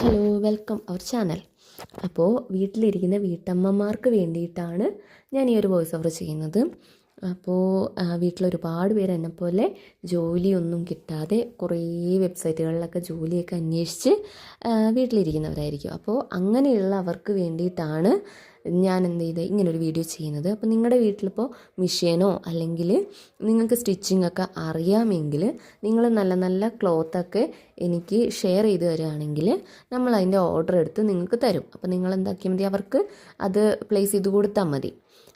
Hello welcome our channel അപ്പോൾ വീട്ടിലിരിക്കുന്ന വീട്ടമ്മമാർക്ക് വേണ്ടിയിട്ടാണ് ഞാൻ ഈ ഒരു വോയിസ് ഓവർ ചെയ്യുന്നത്. അപ്പോൾ വീട്ടിലൊരുപാട് എന്നെ പോലെ ജോലിയൊന്നും കിട്ടാതെ കുറേ വെബ്സൈറ്റുകളിലൊക്കെ ജോലിയൊക്കെ അന്വേഷിച്ച് വീട്ടിലിരിക്കുന്നവരായിരിക്കും. അപ്പോൾ അങ്ങനെയുള്ള അവർക്ക് വേണ്ടിയിട്ടാണ് ഞാൻ എന്ത് ചെയ്ത് ഇങ്ങനൊരു വീഡിയോ ചെയ്യുന്നത്. അപ്പോൾ നിങ്ങളുടെ വീട്ടിലിപ്പോൾ മിഷീനോ അല്ലെങ്കിൽ നിങ്ങൾക്ക് സ്റ്റിച്ചിങ് ഒക്കെ അറിയാമെങ്കിൽ നിങ്ങൾ നല്ല നല്ല ക്ലോത്തൊക്കെ എനിക്ക് ഷെയർ ചെയ്ത് തരികയാണെങ്കിൽ നമ്മൾ അതിന്റെ ഓർഡർ എടുത്ത് നിങ്ങൾക്ക് തരും. അപ്പോൾ നിങ്ങൾ എന്താക്കിയാൽ മതി അവർക്ക് അത് പ്ലേസ് ചെയ്ത് കൊടുത്താൽ മതി.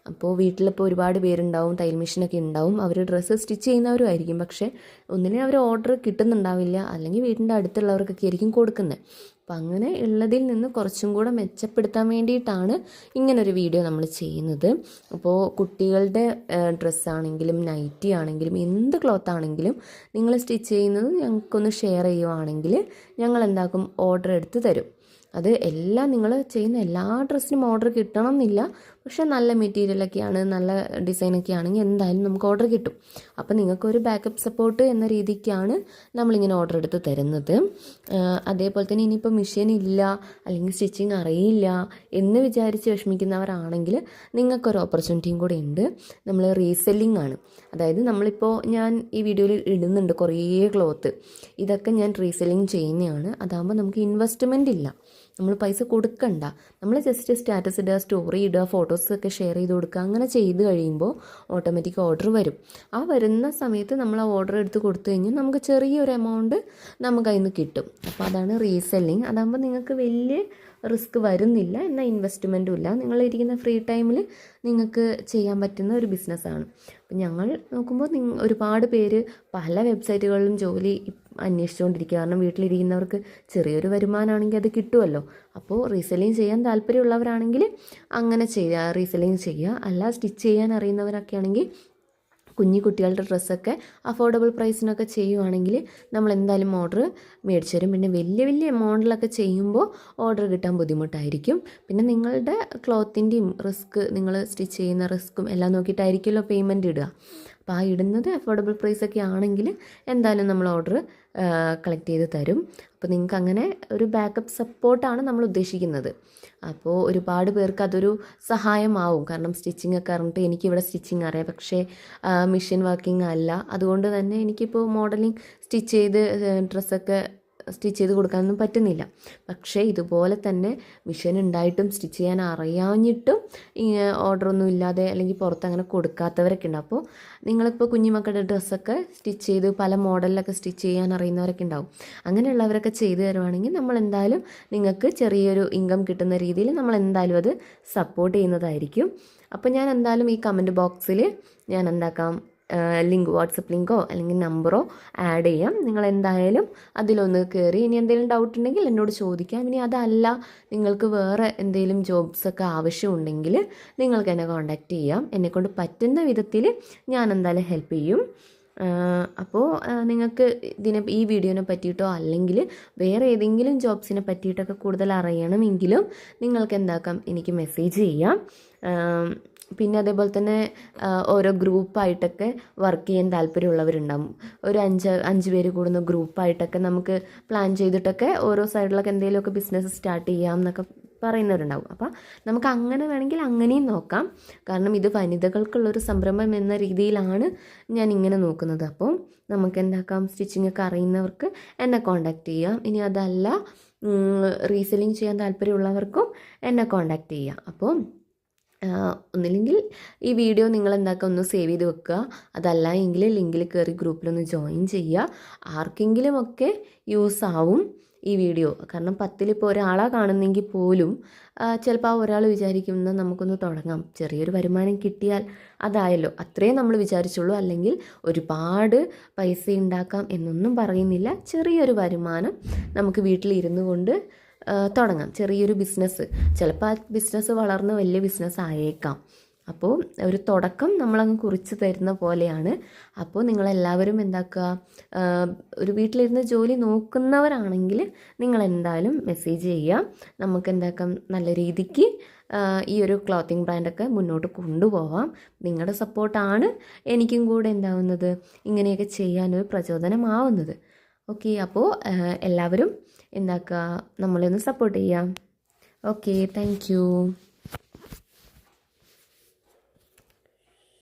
അപ്പോൾ വീട്ടിലിപ്പോൾ ഒരുപാട് പേരുണ്ടാവും തയ്യൽ മെഷീനൊക്കെ ഉണ്ടാവും. അവർ ഡ്രസ്സ് സ്റ്റിച്ച് ചെയ്യുന്നവരും ആയിരിക്കും പക്ഷേ ഒന്നിനും അവർ ഓർഡർ കിട്ടുന്നുണ്ടാവില്ല. അല്ലെങ്കിൽ വീടിന്റെ അടുത്തുള്ളവർക്കൊക്കെ ആയിരിക്കും കൊടുക്കുന്നത്. അപ്പം അങ്ങനെ ഉള്ളതിൽ നിന്ന് കുറച്ചും കൂടെ മെച്ചപ്പെടുത്താൻ വേണ്ടിയിട്ടാണ് ഇങ്ങനൊരു വീഡിയോ നമ്മൾ ചെയ്യുന്നത്. അപ്പോൾ കുട്ടികളുടെ ഡ്രസ്സാണെങ്കിലും നൈറ്റി ആണെങ്കിലും എന്ത് ക്ലോത്ത് ആണെങ്കിലും നിങ്ങൾ സ്റ്റിച്ച് ചെയ്യുന്നത് ഞങ്ങൾക്കൊന്ന് ഷെയർ ചെയ്യുവാണെങ്കിൽ ഞങ്ങൾ എന്താക്കും ഓർഡർ എടുത്ത് തരും. അത് എല്ലാം നിങ്ങൾ ചെയ്യുന്ന എല്ലാ ഡ്രസ്സിനും ഓർഡർ കിട്ടണം എന്നില്ല. പക്ഷേ നല്ല മെറ്റീരിയലൊക്കെയാണ് നല്ല ഡിസൈനൊക്കെ ആണെങ്കിൽ എന്തായാലും നമുക്ക് ഓർഡർ കിട്ടും. അപ്പോൾ നിങ്ങൾക്കൊരു ബാക്കപ്പ് സപ്പോർട്ട് എന്ന രീതിക്കാണ് നമ്മളിങ്ങനെ ഓർഡർ എടുത്ത് തരുന്നത്. അതേപോലെ തന്നെ ഇനിയിപ്പോൾ മെഷീൻ ഇല്ല അല്ലെങ്കിൽ സ്റ്റിച്ചിങ് അറിയില്ല എന്ന് വിചാരിച്ച് വിഷമിക്കുന്നവരാണെങ്കിൽ നിങ്ങൾക്കൊരു ഓപ്പർച്യൂണിറ്റിയും കൂടെ ഉണ്ട്. നമ്മൾ റീസെല്ലിംഗ് ആണ്. അതായത് നമ്മളിപ്പോൾ ഞാൻ ഈ വീഡിയോയിൽ ഇടുന്നുണ്ട് കുറേ ക്ലോത്ത് ഇതൊക്കെ ഞാൻ റീസെല്ലിംഗ് ചെയ്യുന്നതാണ്. അതാകുമ്പോൾ നമുക്ക് ഇൻവെസ്റ്റ്മെന്റ് ഇല്ല. നമ്മൾ പൈസ കൊടുക്കണ്ട. നമ്മൾ ജസ്റ്റ് സ്റ്റാറ്റസ് ഇടുക സ്റ്റോറി ഇടുക ഫോട്ടോസ് ഒക്കെ ഷെയർ ചെയ്ത് കൊടുക്കുക അങ്ങനെ ചെയ്ത് കഴിയുമ്പോൾ ഓട്ടോമാറ്റിക് ഓർഡർ വരും. ആ വരുന്ന സമയത്ത് നമ്മൾ ആ ഓർഡർ എടുത്ത് കൊടുത്തു കഴിഞ്ഞാൽ നമുക്ക് ചെറിയൊരു എമൗണ്ട് നമുക്ക് അതിൽ നിന്ന് കിട്ടും. അപ്പോൾ അതാണ് റീസെല്ലിങ് അതാകുമ്പോൾ നിങ്ങൾക്ക് വലിയ റിസ്ക് വരുന്നില്ല എന്നാൽ ഇൻവെസ്റ്റ്മെന്റും ഇല്ല. നിങ്ങളിരിക്കുന്ന ഫ്രീ ടൈമിൽ നിങ്ങൾക്ക് ചെയ്യാൻ പറ്റുന്ന ഒരു ബിസിനസ്സാണ് അപ്പം ഞങ്ങൾ നോക്കുമ്പോൾ ഒരുപാട് പേര് പല വെബ്സൈറ്റുകളിലും ജോലി അന്വേഷിച്ചുകൊണ്ടിരിക്കുക. കാരണം വീട്ടിലിരിക്കുന്നവർക്ക് ചെറിയൊരു വരുമാനമാണെങ്കിൽ അത് കിട്ടുമല്ലോ അപ്പോൾ റീസെല്ലിങ് ചെയ്യാൻ താല്പര്യമുള്ളവരാണെങ്കിൽ അങ്ങനെ ചെയ്യുക റീസെല്ലിങ് ചെയ്യുക. അല്ല സ്റ്റിച്ച് ചെയ്യാൻ അറിയുന്നവരൊക്കെ ആണെങ്കിൽ കുഞ്ഞു കുട്ടികളുടെ ഡ്രസ്സൊക്കെ അഫോർഡബിൾ പ്രൈസിനൊക്കെ ചെയ്യുവാണെങ്കിൽ നമ്മൾ എന്തായാലും ഓർഡർ മേടിച്ചു തരും. പിന്നെ വലിയ വലിയ എമൗണ്ടിലൊക്കെ ചെയ്യുമ്പോൾ ഓർഡർ കിട്ടാൻ ബുദ്ധിമുട്ടായിരിക്കും. പിന്നെ നിങ്ങളുടെ ക്ലോത്തിന്റെയും റിസ്ക് നിങ്ങൾ സ്റ്റിച്ച് ചെയ്യുന്ന റിസ്ക്കും എല്ലാം നോക്കിയിട്ടായിരിക്കുമല്ലോ പേയ്മെന്റ് ഇടുക. അപ്പോൾ ആ ഇടുന്നത് അഫോർഡബിൾ പ്രൈസൊക്കെ ആണെങ്കിൽ എന്തായാലും നമ്മൾ ഓർഡർ കളക്ട് ചെയ്ത് തരും. അപ്പോൾ നിങ്ങൾക്ക് അങ്ങനെ ഒരു ബാക്കപ്പ് സപ്പോർട്ടാണ് നമ്മൾ ഉദ്ദേശിക്കുന്നത്. അപ്പോൾ ഒരുപാട് പേർക്ക് അതൊരു സഹായമാവും. കാരണം സ്റ്റിച്ചിങ് ഒക്കെ അറിഞ്ഞിട്ട് എനിക്കിവിടെ സ്റ്റിച്ചിങ് അറിയാം. പക്ഷേ മെഷീൻ വർക്കിംഗ് അല്ല. അതുകൊണ്ട് തന്നെ എനിക്കിപ്പോൾ മോഡലിംഗ് സ്റ്റിച്ച് ചെയ്ത് ഡ്രസ്സൊക്കെ സ്റ്റിച്ച് ചെയ്ത് കൊടുക്കാനൊന്നും പറ്റുന്നില്ല. പക്ഷേ ഇതുപോലെ തന്നെ മിഷൻ ഉണ്ടായിട്ടും സ്റ്റിച്ച് ചെയ്യാൻ അറിയാഞ്ഞിട്ടും ഓർഡറൊന്നും ഇല്ലാതെ അല്ലെങ്കിൽ പുറത്ത് അങ്ങനെ കൊടുക്കാത്തവരൊക്കെ ഉണ്ട്. അപ്പോൾ നിങ്ങളിപ്പോൾ കുഞ്ഞുമക്കളുടെ ഡ്രസ്സൊക്കെ സ്റ്റിച്ച് ചെയ്ത് പല മോഡലിലൊക്കെ സ്റ്റിച്ച് ചെയ്യാൻ അറിയുന്നവരൊക്കെ ഉണ്ടാവും. അങ്ങനെയുള്ളവരൊക്കെ ചെയ്തു തരുവാണെങ്കിൽ നമ്മൾ എന്തായാലും നിങ്ങൾക്ക് ചെറിയൊരു ഇൻകം കിട്ടുന്ന രീതിയിൽ നമ്മൾ എന്തായാലും അത് സപ്പോർട്ട് ചെയ്യുന്നതായിരിക്കും. അപ്പോൾ ഞാൻ എന്തായാലും ഈ കമന്റ് ബോക്സിൽ ഞാൻ എന്താക്കാം ലിങ്ക് വാട്സപ്പ് ലിങ്കോ അല്ലെങ്കിൽ നമ്പറോ ആഡ് ചെയ്യാം. നിങ്ങൾ എന്തായാലും അതിലൊന്ന് കയറി ഇനി എന്തെങ്കിലും ഡൗട്ട് ഉണ്ടെങ്കിൽ എന്നോട് ചോദിക്കാം. ഇനി അതല്ല നിങ്ങൾക്ക് വേറെ എന്തെങ്കിലും ജോബ്സൊക്കെ ആവശ്യമുണ്ടെങ്കിൽ നിങ്ങൾക്ക് എന്നെ കോൺടാക്റ്റ് ചെയ്യാം. എന്നെക്കൊണ്ട് പറ്റുന്ന വിധത്തിൽ ഞാൻ എന്തായാലും ഹെൽപ്പ് ചെയ്യും. അപ്പോൾ നിങ്ങൾക്ക് ഇതിനെ ഈ വീഡിയോനെ പറ്റിയിട്ടോ അല്ലെങ്കിൽ വേറെ ഏതെങ്കിലും ജോബ്സിനെ പറ്റിയിട്ടൊക്കെ കൂടുതൽ അറിയണമെങ്കിലും നിങ്ങൾക്ക് എന്താക്കാം എനിക്ക് മെസ്സേജ് ചെയ്യാം. പിന്നെ അതേപോലെ തന്നെ ഓരോ ഗ്രൂപ്പായിട്ടൊക്കെ വർക്ക് ചെയ്യാൻ താല്പര്യമുള്ളവരുണ്ടാവും. ഒരു അഞ്ച് അഞ്ച് പേര് കൂടുന്ന ഗ്രൂപ്പായിട്ടൊക്കെ നമുക്ക് പ്ലാൻ ചെയ്തിട്ടൊക്കെ ഓരോ സൈഡിലൊക്കെ എന്തെങ്കിലുമൊക്കെ ബിസിനസ് സ്റ്റാർട്ട് ചെയ്യാം എന്നൊക്കെ പറയുന്നവരുണ്ടാവും. അപ്പം നമുക്ക് അങ്ങനെ വേണമെങ്കിൽ അങ്ങനെയും നോക്കാം. കാരണം ഇത് വനിതകൾക്കുള്ളൊരു സംരംഭം എന്ന രീതിയിലാണ് ഞാൻ ഇങ്ങനെ നോക്കുന്നത്. അപ്പോൾ നമുക്ക് എന്താക്കാം? സ്റ്റിച്ചിങ് ഒക്കെ അറിയുന്നവർക്ക് എന്നെ കോണ്ടാക്ട് ചെയ്യാം. ഇനി അതല്ല റീസെല്ലിങ് ചെയ്യാൻ താല്പര്യമുള്ളവർക്കും എന്നെ കോണ്ടാക്ട് ചെയ്യാം. അപ്പോൾ ഒന്നില്ലെങ്കിൽ ഈ വീഡിയോ നിങ്ങൾ എന്താക്കുക ഒന്ന് സേവ് ചെയ്ത് വെക്കുക. അതല്ല എങ്കിൽ ലിങ്കിൽ കയറി ഗ്രൂപ്പിലൊന്ന് ജോയിൻ ചെയ്യുക. ആർക്കെങ്കിലും ഒക്കെ യൂസ് ആവും ഈ വീഡിയോ. കാരണം പത്തിലിപ്പോൾ ഒരാളാ കാണുന്നെങ്കിൽ പോലും ചിലപ്പോൾ ആ ഒരാൾ വിചാരിക്കുന്ന നമുക്കൊന്ന് തുടങ്ങാം. ചെറിയൊരു വരുമാനം കിട്ടിയാൽ അതായല്ലോ. അത്രേ നമ്മൾ വിചാരിച്ചുള്ളൂ. അല്ലെങ്കിൽ ഒരുപാട് പൈസ ഉണ്ടാക്കാം എന്നൊന്നും പറയുന്നില്ല. ചെറിയൊരു വരുമാനം നമുക്ക് വീട്ടിലിരുന്നു കൊണ്ട് തുടങ്ങാം. ചെറിയൊരു ബിസിനസ് ചിലപ്പോൾ ആ ബിസിനസ് വളർന്ന് വലിയ ബിസിനസ് ആയേക്കാം. അപ്പോൾ ഒരു തുടക്കം നമ്മളങ്ങ് കുറിച്ച് തരുന്ന പോലെയാണ്. അപ്പോൾ നിങ്ങളെല്ലാവരും എന്താക്കുക? ഒരു വീട്ടിലിരുന്ന് ജോലി നോക്കുന്നവരാണെങ്കിൽ നിങ്ങൾ എന്തായാലും മെസ്സേജ് ചെയ്യുക. നമുക്ക് എന്താക്കാം? നല്ല രീതിക്ക് ഈ ഒരു ക്ലോത്തിങ് ബ്രാൻഡൊക്കെ മുന്നോട്ട് കൊണ്ടുപോവാം. നിങ്ങളുടെ സപ്പോർട്ടാണ് എനിക്കും കൂടെ എന്താവുന്നത്. ഇങ്ങനെയൊക്കെ ചെയ്യാനൊരു പ്രചോദനമാവുന്നത്. ഓക്കെ അപ്പോൾ എല്ലാവരും എന്താക്കുക നമ്മളെ ഒന്ന് സപ്പോർട്ട് ചെയ്യാം. Okay thank